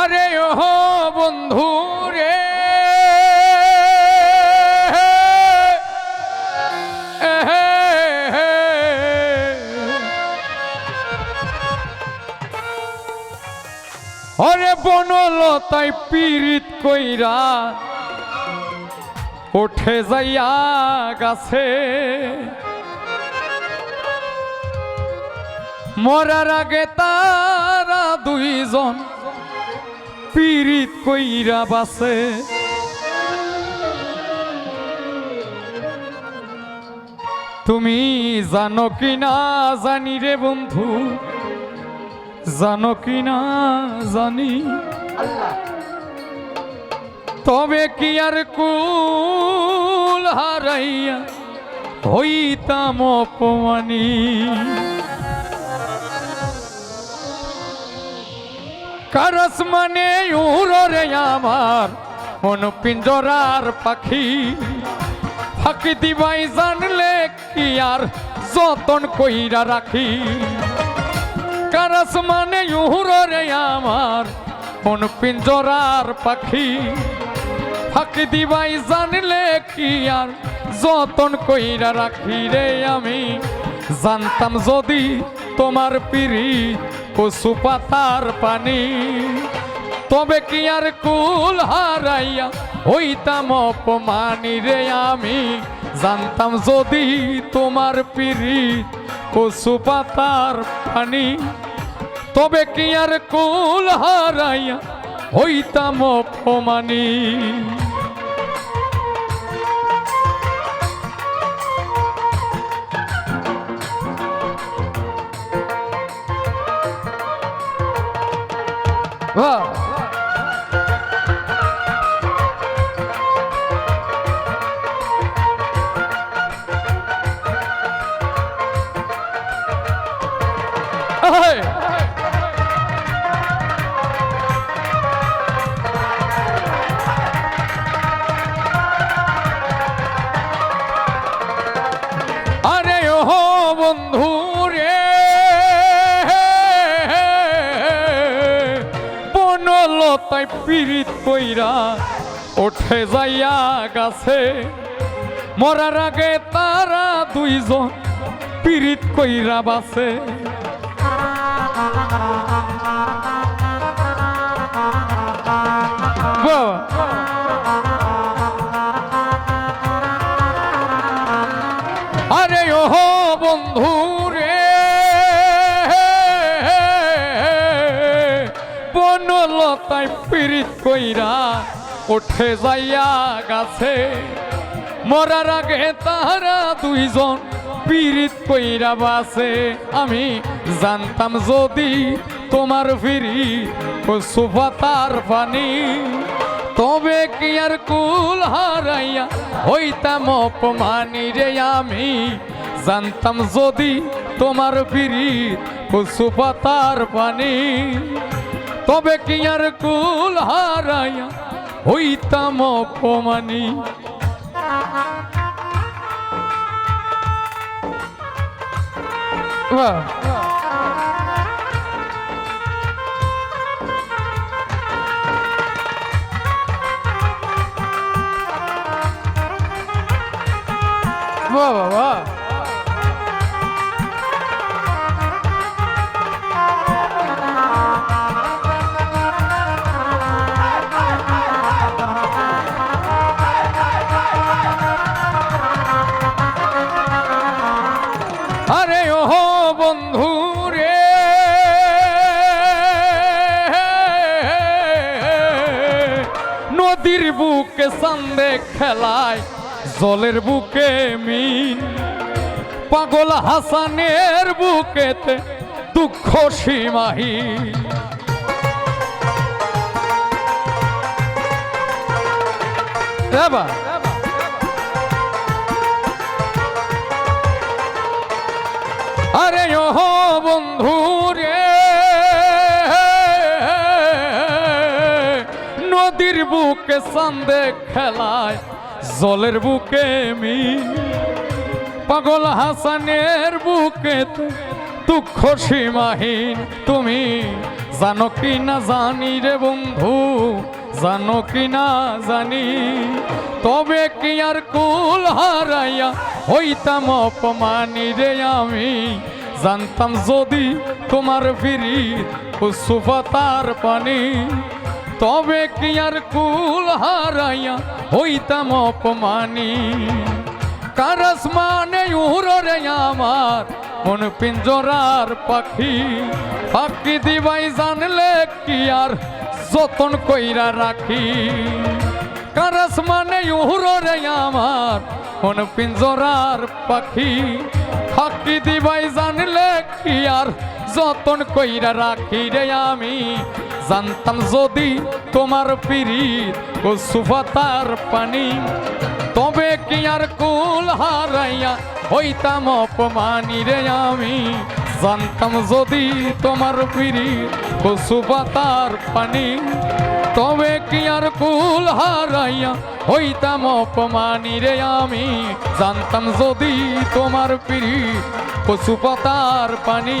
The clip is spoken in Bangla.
আরে ও বন্ধু রে। অরে বনলতাই পীড়িত কইরা ওঠে যাইয়া গাছে মরার আগে তারা দুইজন পীড়িত কইরা বাসে। তুমি জানো কি না জানি রে বন্ধু? জানো কি না জানি? তবে কি আর কুল হারাইয়া হইতাম অপমানী? কারস মানে উড়রে আমার। মন পিঞ্জরার পাখি। ফাঁকি দিবাই জানলে কি আর যতন কইরা রাখি। কারস মানে উড়রে আমার। মন পিঞ্জরার পাখি। ফাঁকি দিবাই জানলে কি আর যতন কইরা রাখি রে আমি। জানতাম যদি তোমার পিড়ি কচু পাতার পানি, তবে কি আর কুল হারাইয়া হইতাম অপমানি রে আমি? জানতাম যদি তোমার পিড়ি কচু পাতার পানি, তবে কি আর কুল হারাইয়া হইতাম অপমানি? বাহ Hey! আরে ও বন্ধু বনলতায় পীড়িত কইরা ওঠে যাইয়া গাছে। মরার আগে তারা দুইজন পীড়িত কইরা বাসে বনলতায় পীড়িত কইরা ওঠে যাইয়া গাছে। মরার আগে তারা দুইজন পীড়িত কইরা বাসে। আমি জানতাম যদি তোমার ফিরি পাতার পানি তবে কি আর কুল হারাইয়া হইতাম অপমানি রে আমি? জানতাম যদি তোমার ফিরি পাতার পানি তবে কি আর কুল হারাইয়া হইতাম অপমানি? বাহ বাহ। নদীর বুকে সন্দে খেলায়, জলের বুকে মিন। পাগল হাসানের বুকেতে দুঃখ এবার। আরে ও বন্ধু রে বুকে সান্দে খেলায়, জলের বুকে মি পাগল হাসানের বুকে দুঃখ সীমাহীন তুমি। জানো কি না জানি রে বন্ধু, জানো কি না জানি। তবে কি আর কুল হারাইয়া হইতাম অপমানি রে আমি। জানতাম যদি তোমার ফিরি সুফাতার পানি। তবে কি আর কুল হারাইয়া হইতাম অপমানি। কারস মানে উড়রে আমার, মন পিঞ্জরার পাখি। পাখি দিবাই জানলে কি আর যতন কইরা রাখি। কারস মানে উড়রে আমার, মন পিঞ্জরার পাখি। ফাঁকি দিবাই জানলে কি আর যতন কইরা রাখি রে আমি। জানতাম যদি তোমার পিরিত ও সুফাতার পানি, তবে কি আর কুল হারাইয়া হইতাম অপমানি রে আমি? জানতাম যদি তোমার পিরি পশুপাতার পানি, তবে কি আর কুল হারাইয়া হইতাম অপমানি রে আমি? জানতাম যদি তোমার পিরি পশুপাতার পানি